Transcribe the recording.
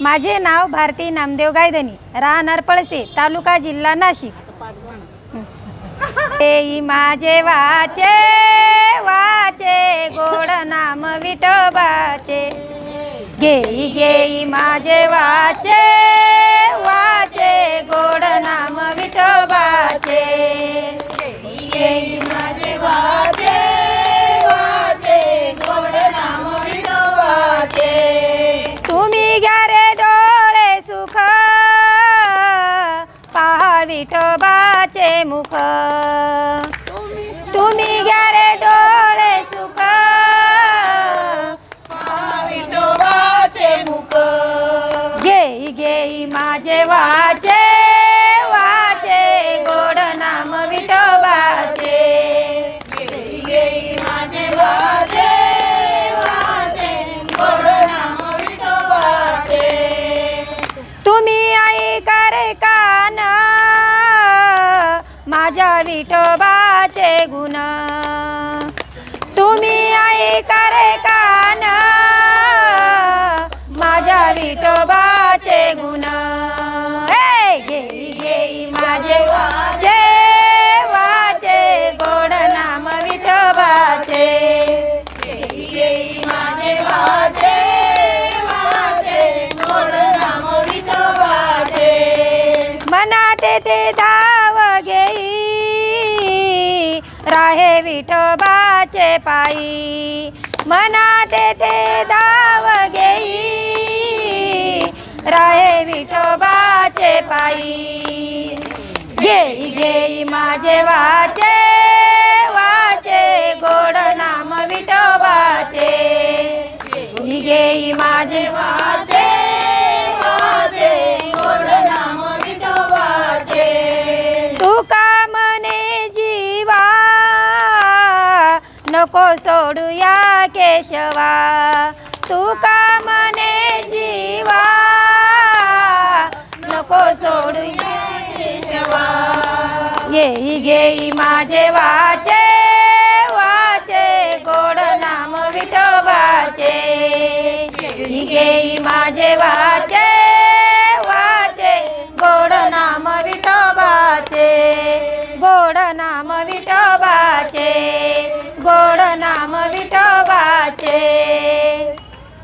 माझे नाव भारती नामदेव गायधनी राहणार पळसे तालुका जिल्हा नाशिक. देई माझे वाचे वाचे गोड नाम विठोबाचे. घेई घेई माझे वाचे विठोबाचे मुख. तुम्ही घ्या रे डोळे सुख. विठोबाचे मुख घेई घेई माझे वाचे वाचे. गोड नाम विठोबाचे. घेई घेई माझे वाचे वाचे. गोड नाम विठोबाचे. तुम्ही ऐका रे कान. माझ्या विठोबाचे गुण. तुम्ही ऐका रे कान. माझ्या विठोबाचे गुण. हे घेई घेई माझे वाचे वाचे गोड नाम विठोबाचे. घेई माझे वाचे वाचे गोड नाम विठोबाचे. मनात ते धाव घेई राहे विठोबाचे पायी. मनात ते धाव घेई राहे विठोबाचे पायी. घेई घेई माझे वाचे वाचे गोड नाम विठोबाचे. घेई माझे वाचे नको सोडूया केशवा. तुका मने जीवा? नको सोडूया केशवा. येई घेई माझे वाचे वाचे गोड नाम विठोबाचे. येई घेई माझे वाचे